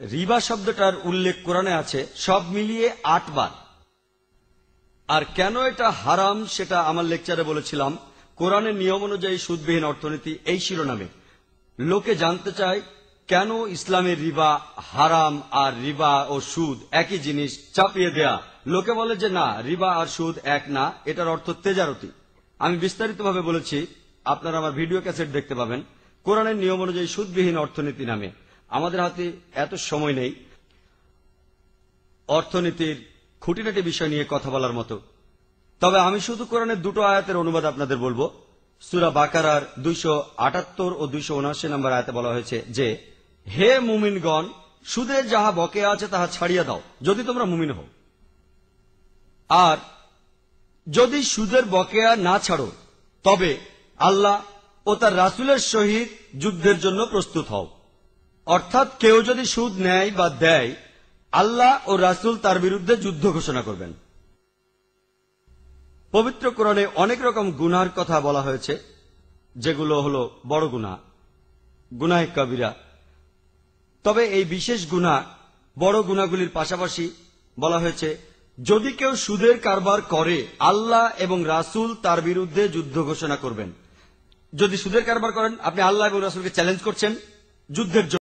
রিবা শব্দটার উল্লেখ কোরআনে আছে, সব মিলিয়ে আটবার। আর কেন এটা হারাম সেটা আমার লেকচারে বলেছিলাম। কোরআনের নিয়ম অনুযায়ী সুদবিহীন অর্থনীতি এই শিরোনামে। লোকে জানতে চায়, কেন ইসলামের রিবা হারাম আর রিবা ও সুদ একই জিনিস চাপিয়ে দেয়া? লোকে বলে যে না, রিবা আর সুদ এক না, এটার অর্থ তেজারতি। আমি বিস্তারিতভাবে বলেছি, আপনারা আমার ভিডিও ক্যাসেট দেখতে পাবেন। কোরআনের নিয়ম অনুযায়ী সুদবিহীন অর্থনীতি নামে। আমাদের হাতে এত সময় নেই। অর্থনীতির খুঁটিনাটি বিষয় নিয়ে কথা বলার মতো। তবে আমি শুধু কোরআনের দুটো আয়াতের অনুবাদ আপনাদের বলব। সুরা বাকারার দুইশো আটাত্তর ও দুইশো উনআশি নম্বর আয়াতে বলা হয়েছে যে, হে মুমিনগণ, সুদের যাহা বকে আছে তাহা ছাড়িয়া দাও, যদি তোমরা মুমিন হও। আর যদি সুদের বকেয়া না ছাড়ো, তবে আল্লাহ ও তার রাসুলের সহিত যুদ্ধের জন্য প্রস্তুত হও। অর্থাৎ কেউ যদি সুদ নেয় বা দেয়, আল্লাহ ও রাসুল তার বিরুদ্ধে যুদ্ধ ঘোষণা করবেন। পবিত্র কোরআনে অনেক রকম গুনার কথা বলা হয়েছে, যেগুলো হলো বড় গুনাহ গুনাহ কবিরা। তবে এই বিশেষ গুনাহ বড় গুনাহগুলির পাশাপাশি বলা হয়েছে, যদি কেউ সুদের কারবার করে, আল্লাহ এবং রাসুল তার বিরুদ্ধে যুদ্ধ ঘোষণা করবেন। যদি সুদের কারবার করেন, আপনি আল্লাহ এবং রাসুলকে চ্যালেঞ্জ করছেন যুদ্ধের জন্য।